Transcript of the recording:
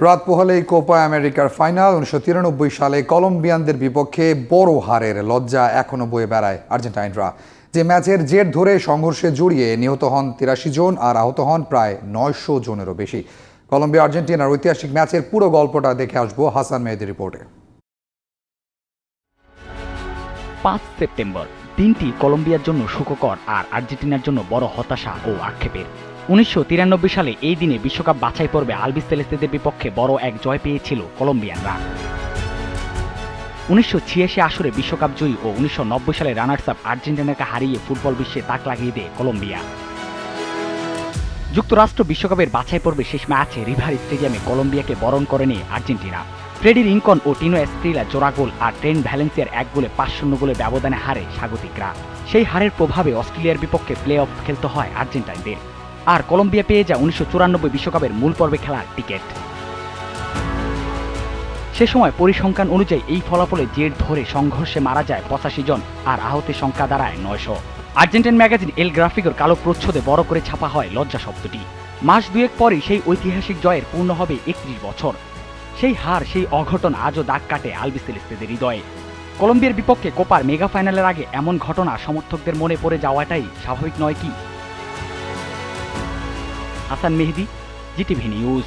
রাত পোহালেই কোপা আমেরিকার ফাইনাল, উনিশশো তিরানব্বই সালে কলম্বিয়ানদের বিপক্ষে বড় হারের লজ্জা এখনও বয়ে বেড়ায় আর্জেন্টাইনরা। যে ম্যাচের জের ধরে সংঘর্ষে জড়িয়ে নিহত হন তিরাশি জন আর আহত হন প্রায় নয়শো জনেরও বেশি। কলম্বিয়া, আর্জেন্টিনার ঐতিহাসিক ম্যাচের পুরো গল্পটা দেখে আসব হাসান মেহেদির রিপোর্টে। পাঁচ সেপ্টেম্বর, দিনটি কলম্বিয়ার জন্য সুখকর আর আর্জেন্টিনার জন্য বড় হতাশা ও আক্ষেপের। উনিশশো তিরানব্বই সালে এই দিনে বিশ্বকাপ বাছাই পর্বে আলবিস সেলেস্তেদের বিপক্ষে বড় এক জয় পেয়েছিল কলম্বিয়ানরা। উনিশশো ছিয়াশি আসরে বিশ্বকাপ জয়ী ও উনিশশো নব্বই সালে রানার্স আপ আর্জেন্টিনাকে হারিয়ে ফুটবল বিশ্বে তাক লাগিয়ে দেয় কলম্বিয়া। যুক্তরাষ্ট্র বিশ্বকাপের বাছাই পর্বে শেষ ম্যাচে রিভার স্টেডিয়ামে কলম্বিয়াকে বরণ করে নিয়ে আর্জেন্টিনা। ফ্রেডি রিঙ্কন ও টিনো এস্ট্রিলা জোড়া গোল আর ট্রেন ভ্যালেন্সিয়ার এক গোলে পাঁচ শূন্য গোলে ব্যবধানে হারে স্বাগতিকরা। সেই হারের প্রভাবে অস্ট্রেলিয়ার বিপক্ষে প্লে অফ খেলতে হয় আর্জেন্টাইনদের। আর কলম্বিয়া পেয়ে যায় উনিশশো বিশ্বকাপের মূল পর্বে খেলার টিকিট। সে সময় পরিসংখ্যান অনুযায়ী এই ফলাফলে জের ধরে সংঘর্ষে মারা যায় পঁচাশি জন আর আহতের সংখ্যা দাঁড়ায় নয়শো। আর্জেন্টাইন ম্যাগাজিন এল গ্রাফিকর কালো প্রচ্ছদে বড় করে ছাপা হয় লজ্জা শব্দটি। মাস দুয়েক পরই সেই ঐতিহাসিক জয়ের পূর্ণ হবে একত্রিশ বছর। সেই হার, সেই অঘটন আজও দাগ কাটে আলবিসেলেস্তেদের হৃদয়ে। কলম্বিয়ার বিপক্ষে কোপার মেগা ফাইনালের আগে এমন ঘটনা সমর্থকদের মনে পড়ে যাওয়াটাই স্বাভাবিক নয় কি? Hasan Mehedi GTV news.